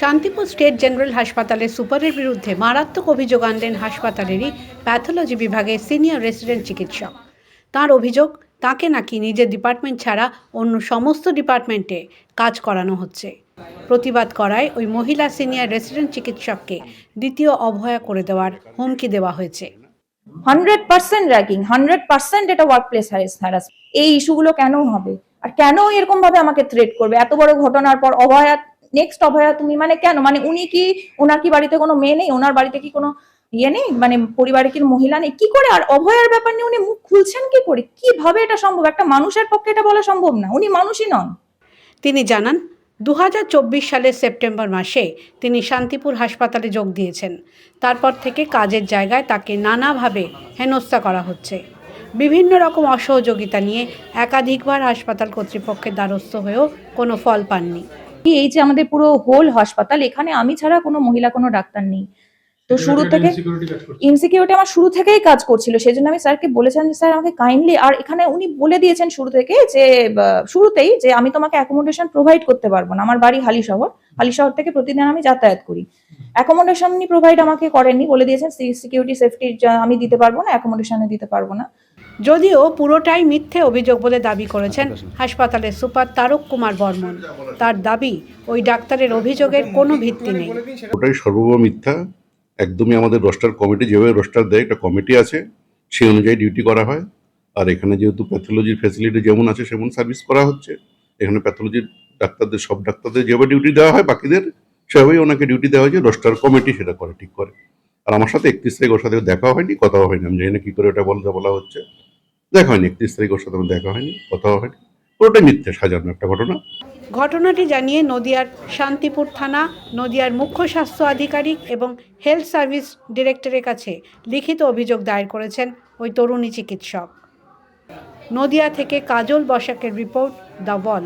Shantipur state general হাসপাতালের সুপারের বিরুদ্ধে মারাত্মক অভিযোগ আনলেন হাসপাতালেরই প্যাথোলজি বিভাগের সিনিয়র রেসিডেন্ট চিকিৎসক। তার অভিযোগ, তাকে নাকি নিজের ডিপার্টমেন্ট ছাড়া অন্য সমস্ত ডিপার্টমেন্টে কাজ করানো হচ্ছে। প্রতিবাদ করায় ওই মহিলা সিনিয়র রেসিডেন্ট চিকিৎসককে দ্বিতীয় অভয়া করে দেওয়ার হুমকি দেওয়া হয়েছে। Hundred percent ragging, hundred percent এটা ওয়ার্ক প্লেস এই ইস্যুগুলো কেন হবে? আর কেন এরকম ভাবে আমাকে থ্রেট করবে? এত বড় ঘটনার পর অভয়া নেক্সট অভয়া, তুমি মানে কেন? মানে উনি কি ওনার কি বাড়িতে কোনো মেয়ে নেই? ওনার বাড়িতে কি কোনো ইয়ে নেই? মানে পরিবারে কি মহিলা নেই? কি করে? আর অভয়ার ব্যাপার নিয়ে উনি মুখ খুলছেন কি করে? কীভাবে এটা সম্ভব? একটা মানুষের পক্ষে এটা বলা সম্ভব না। উনি মানুষই নন। তিনি জানান দু সালের সেপ্টেম্বর মাসে তিনি শান্তিপুর হাসপাতালে যোগ দিয়েছেন। তারপর থেকে কাজের জায়গায় তাকে নানাভাবে হেনস্থা করা হচ্ছে। বিভিন্ন রকম অসহযোগিতা নিয়ে একাধিকবার হাসপাতাল কর্তৃপক্ষের দ্বারস্থ হয়েও কোনো ফল পাননি। এই যে আমাদের পুরো হোল হাসপাতাল এখানে আমি ছাড়া কোনো মহিলা কোনো ডাক্তার নেই। তো শুরু থেকে ইনসিকিউরিটি আমার শুরু থেকেই কাজ করছিল সেই জন্য আমি স্যারকে বলেছিলাম যে স্যার আমাকে কাইন্ডলি আর এখানে উনি বলে দিয়েছেন শুরু থেকে যে শুরুতেই যে আমি তোমাকে অ্যাকোমোডেশন প্রোভাইড করতে পারব না। আমার বাড়ি হালি শহর হালি শহর থেকে প্রতিদিন আমি যাতায়াত করি। অ্যাকোমোডেশন উনি প্রোভাইড আমাকে করেননি বলে দিয়েছেন সিকিউরিটি সেফটি আমি দিতে পারব না অ্যাকোমোডেশনে দিতে পারব না। যদিও পুরোটাই মিথ্যে অভিযোগ বলে দাবি করেছেন হাসপাতালের সুপার তারক কুমার বর্মন। তার দাবি ওই ডাক্তারের অভিযোগের কোনো ভিত্তি নেই। ওটাই সর্বম মিথ্যা একদমই আমাদের রোস্টার কমিটি যেভাবে রোস্টার দেয় একটা কমিটি আছে সেই অনুযায়ী ডিউটি করা হয়। আর এখানে যেহেতু প্যাথোলজির ফ্যাসিলিটি যেমন আছে সেমন সার্ভিস করা হচ্ছে। এখানে প্যাথোলজির ডাক্তারদের সব ডাক্তারদের যেভাবে ডিউটি দেওয়া হয় বাকিদের সেভাবেই ওনাকে ডিউটি দেওয়া হয়েছে রোস্টার কমিটি সেটা করে ঠিক করে। আর আমার সাথে একত্রিশ তারিখ ওর সাথে দেখা হয়নি কথাও হয়নি। আমি জানি না কি করে ওটা বলতে বলা হচ্ছে। দেখা হয়নি, একত্রিশ তারিখ ওর সাথে আমার দেখা হয়নি, কথাও হয়নি, পুরোটাই মিথ্যে, সাজানো একটা ঘটনা। ঘটনাটি জানিয়ে নদিয়ার শান্তিপুর থানা, নদিয়ার মুখ্য স্বাস্থ্য আধিকারিক এবং হেলথ সার্ভিস ডিরেক্টরের কাছে লিখিত অভিযোগ দায়ের করেছেন ওই তরুণী চিকিৎসক। নদিয়া থেকে কাজল বসাকের রিপোর্ট দ্য ওয়াল